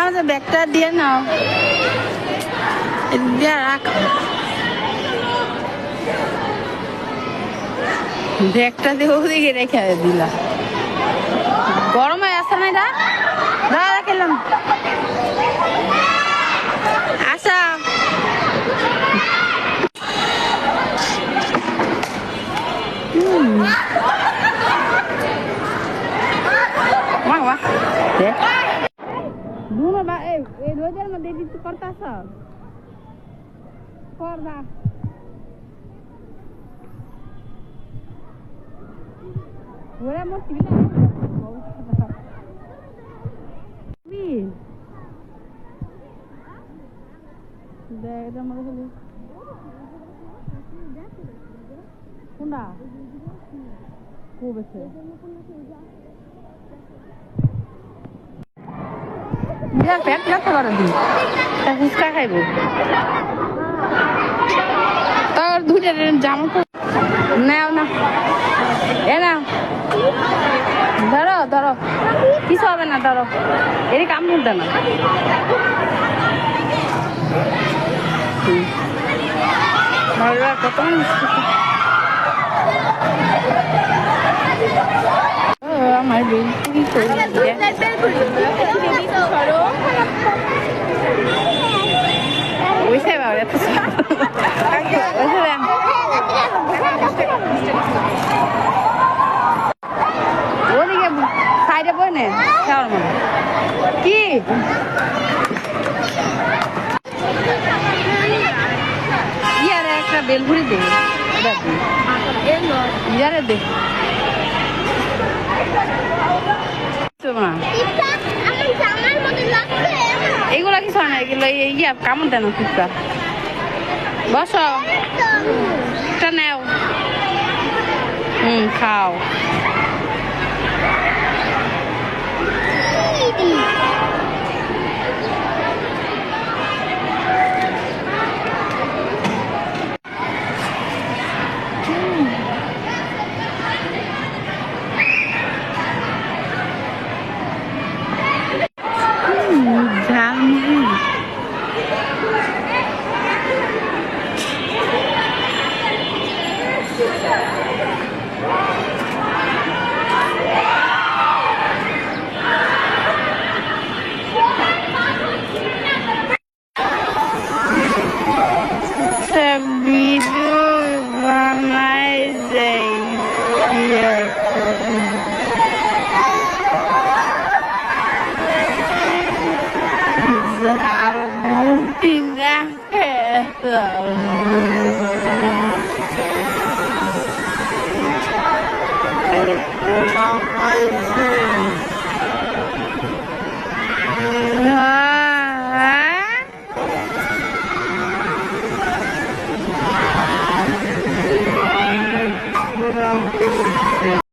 আমাদের ব্যাগটা দিয়ে নাও দিয়ে রাখ ব্যাগটা দিয়ে ওদিকে রেখে দিলা। গরমে আসে না এটা? দাঁড়া রাখিলাম আসা বাহ দুনো বা এই রোজের মধ্যে কিছু করতেছ? কর না। ওরা মোট টিভি দেখ মনে হলো কোনটা? খুব আছে বিরাট পেট ব্যথা করে দিই তা ফুচকা খাইব। তোর দুইটা জামা নাও না এ নাও। ধরো ধরো। কিছু হবে না, ধরো। এর কাম করতে না। ভালো কত আমার বেল কি করে এত ওইসে ওদিকে সাইডে কি? ইয়ারে একটা বেলঘুরি দে। ইয়ারে দে। তো না? এইগুলা কিছু হয় না এগুলো ইয়া কামড় দেন পিঁপড়া বসো। নেও। হুম খাও। tìm ra